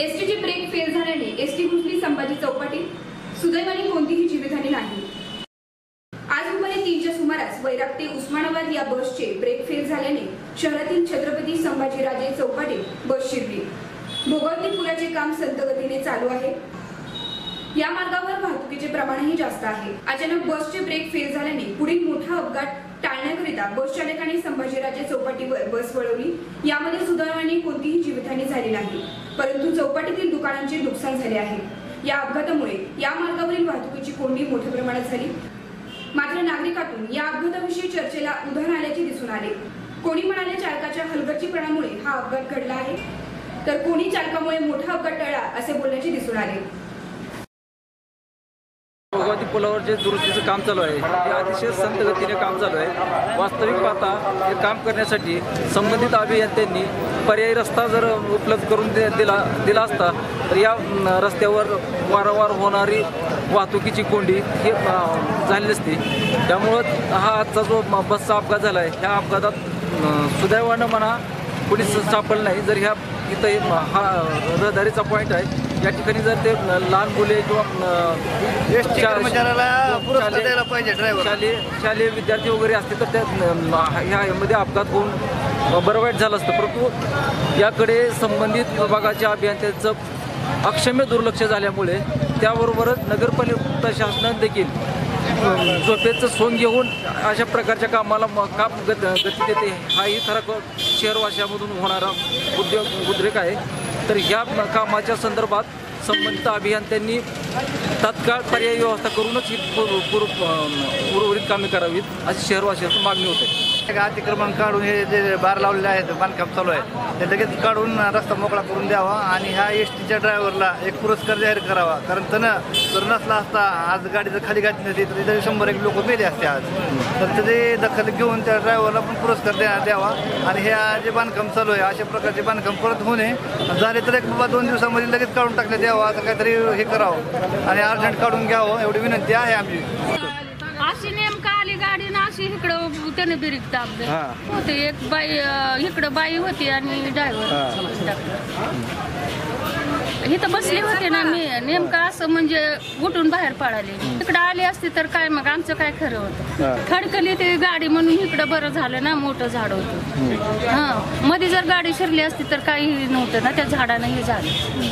एसटीचे brake fail झाल्याने ST घुसली संभाजी चौपाटी सुदैवाने कोणतीही जीवितहानी नाही. आज दुपारी तीनच्या सुमारास वैराग ते उस्मानाबाद या बसचे ब्रेक फेल झाल्याने शहरातील छत्रपती संभाजीराजे चौपाटी बस शिरली. भोगावती पुलाचे काम संत गतीने चालू आहे. या मार्गावर वाहतुकीचे प्रमाणही जास्त आहे. अचानक बसचे ब्रेक फेल झाल्याने पुढील मोठा अपघात टाळण्याकरिता बस चालकाने संभाजीराजे चौपाटीवर बस वळवली. यामध्ये सुदैवाने कोणतीही जीवितहानी झाली नाही. परंतु चौपाटीतील दुकानांचे नुकसान झाले आहे. या अपघातामुळे या मार्गावरील वाहतुकीची कोंडी मोठ्या प्रमाणात झाली. मात्र नागरिकातून या अपघाताविषयी चर्चेला उधाण आल्याचे दिसून आले. कोणी म्हणाले चालकाच्या हलगर्जीपणामुळे हा अपघात घडला आहे? तर कोणी चालकामुळे मोठा अपघात टळला असे बोलण्याचे दिसून आले. पुलावर जे दुरुस्तीचं काम चालू आहे ते अतिशय संत गतीने काम चालू आहे. वास्तविक पाहता हे काम करण्यासाठी संबंधित अभियंत्यांनी पर्यायी रस्ता जर उपलब्ध करून दे दिला दिला असता तर या रस्त्यावर वारंवार होणारी वाहतुकीची कोंडी ही झाली नसती. त्यामुळं हा आजचा जो बसचा अपघात झाला आहे ह्या अपघातात सुदैवानं म्हणा कुणीच सापडलं नाही. जर ह्या इथं हा रहदारीचा पॉईंट आहे या ठिकाणी जर ते लहान मुले किंवा द्यायला पाहिजे ड्रायव्हर शालेय शालेय विद्यार्थी वगैरे असते तर त्या न- ह्या यामध्ये अपघात होऊन बरं वाईट झालं असतं. परंतु याकडे संबंधित विभागाच्या अभियंत्यांचं अक्षम्य दुर्लक्ष झाल्यामुळे त्याबरोबरच नगरपालिका प्रशासनानं देखील झोपेचं सोंग घेऊन अशा प्रकारच्या कामाला म- का गत गती देते. हाही खरा शहरवाशामधून होणारा उद्योग उद्रेक आहे. तर ह्या कामाच्या संदर्भात संबंधित अभियंत्यांनी तात्काळ पर्यायी व्यवस्था करूनच ही पूर- उर्वरित कामे करावीत अशी शहरवासियांची मागणी होते. अतिक्रमण काढून हे जे बार लावलेले आहेत बांधकाम चालू आहे ते लगेच काढून रस्ता मोकळा करून द्यावा आणि ह्या एस टीच्या ड्रायव्हरला एक पुरस्कार जाहीर करावा. कारण त्यानं जर नसला असता आज गाडी जर खाली घातली नसती तर तिथे शंभर एक लोक मेले असते आज. तर त्याचे दखल घेऊन त्या ड्रायव्हरला पण पुरस्कार द्या द्यावा. आणि ह्या जे बांधकाम चालू आहे अशा प्रकारचे बांधकाम परत होणे झाले तर एक बाबा दोन दिवसामध्ये लगेच काढून टाकले द्यावा. असं काहीतरी हे करावं. आणि अर्जंट काढून घ्यावं एवढी विनंती आहे आमची. अशी नेमका आली गाडी ना अशी इकडं त्याने बिरीक दाबले. हा. होते एक बाई इकडं बाई होती आणि ड्रायव्हर इथं बसली होते ना मी. नेमका असं म्हणजे उठून बाहेर पळाले इकडं आली असती तर काय मग आमचं काय खरं होतं? खडकली ती गाडी म्हणून इकडं बरं झालं ना मोठं झाड होतं. हा. मध्ये जर गाडी शिरली असती तर काही नव्हतं ना त्या झाडानं हे झालं.